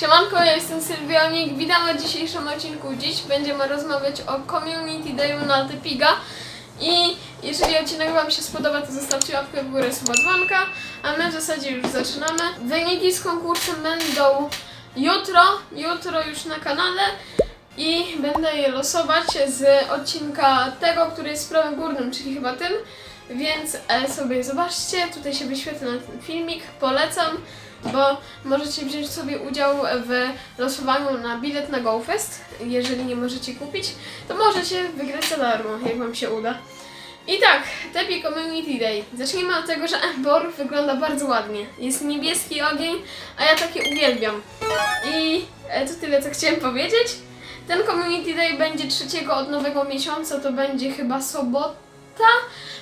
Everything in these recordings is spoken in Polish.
Siemanko, ja jestem Sylwionik, witam na dzisiejszym odcinku. Dziś będziemy rozmawiać o Community Dayu na Typiga. I jeżeli odcinek Wam się spodoba, to zostawcie łapkę w górę, suba dzwonka, a my w zasadzie już zaczynamy. Wyniki z konkursu będą jutro, jutro już na kanale i będę je losować z odcinka tego, który jest w prawym górnym, czyli chyba tym. Więc e, sobie zobaczcie, tutaj się wyświetla ten filmik, polecam, bo możecie wziąć sobie udział w losowaniu na bilet na GoFest. Jeżeli nie możecie kupić, to możecie wygrać za darmo, jak Wam się uda. I tak, Tepi Community Day. Zacznijmy od tego, że Embor wygląda bardzo ładnie. Jest niebieski ogień, a ja takie uwielbiam. I e, to tyle, co chciałem powiedzieć. Ten Community Day będzie trzeciego od nowego miesiąca, to będzie chyba sobota,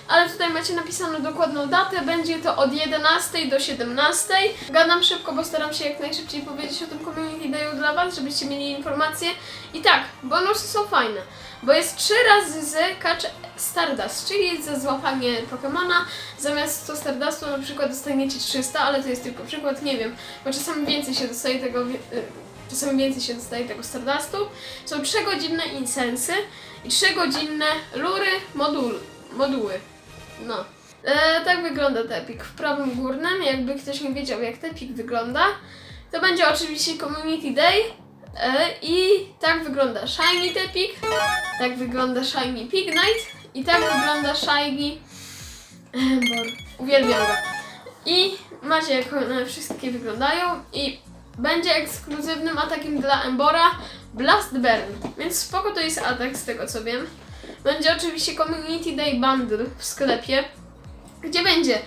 ale tutaj macie napisaną dokładną datę, będzie to od 11 do 17. Gadam szybko, bo staram się jak najszybciej powiedzieć o tym Community Dayu dla Was, żebyście mieli informacje. I tak, bonusy są fajne, bo jest 3 razy z Catch Stardust, czyli za złapanie Pokemona. Zamiast 100 Stardustu na przykład dostaniecie 300, ale to jest tylko przykład, nie wiem, bo czasami więcej się dostaje tego... y, Czasami więcej się dostaje tego Stardustu. Są 3-godzinne insensy i 3-godzinne lury modul, moduły. No. E, tak wygląda Tepik w prawym górnym. Jakby ktoś nie wiedział, jak Tepik wygląda, to będzie oczywiście Community Day. E, I tak wygląda Shiny Tepik, tak wygląda Shiny Pignite i tak wygląda Shiny Embor. Uwielbiam go. I macie jak one wszystkie wyglądają i będzie ekskluzywnym atakiem dla Embora Blast Burn. Więc spoko to jest atak z tego co wiem. Będzie oczywiście Community Day Bundle w sklepie, gdzie będzie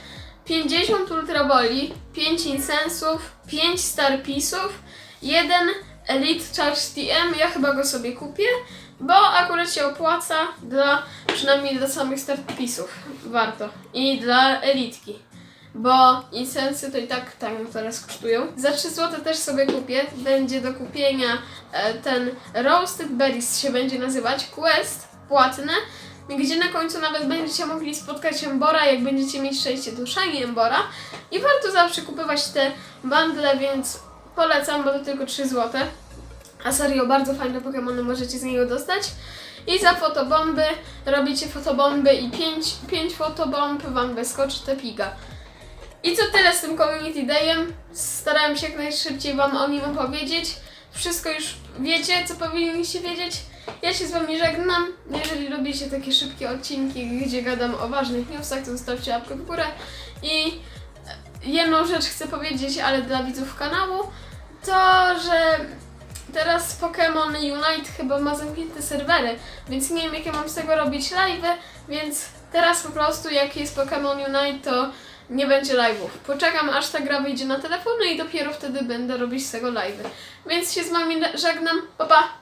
50 Ultra Boli, 5 Insensów, 5 Star Piece'ów, 1 Elite Charge TM, ja chyba go sobie kupię, bo akurat się opłaca dla, przynajmniej dla samych Star Piece'ów, warto. I dla Elitki. Bo insensy to i tak tak teraz kosztują. Za 3 zł też sobie kupię. Będzie do kupienia e, ten Roasted Berries się będzie nazywać. Quest płatne, gdzie na końcu nawet będziecie mogli spotkać Embora, jak będziecie mieć szczęście do Shiny Embora. I warto zawsze kupować te bundle, więc polecam, bo to tylko 3 zł. A serio, bardzo fajne Pokémony możecie z niego dostać. I za fotobomby robicie fotobomby i 5, 5 fotobomb wam wyskoczy Tepiga. I co tyle z tym Community Dayem. Starałem się jak najszybciej Wam o nim opowiedzieć. Wszystko już wiecie, co powinniście wiedzieć. Ja się z Wami żegnam. Jeżeli lubicie takie szybkie odcinki, gdzie gadam o ważnych newsach, to zostawcie łapkę w górę. I jedną rzecz chcę powiedzieć, ale dla widzów kanału, to że teraz Pokémon Unite chyba ma zamknięte serwery, więc nie wiem jakie mam z tego robić live'y, więc teraz po prostu jak jest Pokémon Unite, to nie będzie live'ów. Poczekam aż ta gra wyjdzie na telefony i dopiero wtedy będę robić z tego live'y. Więc się z wami żegnam. Pa pa!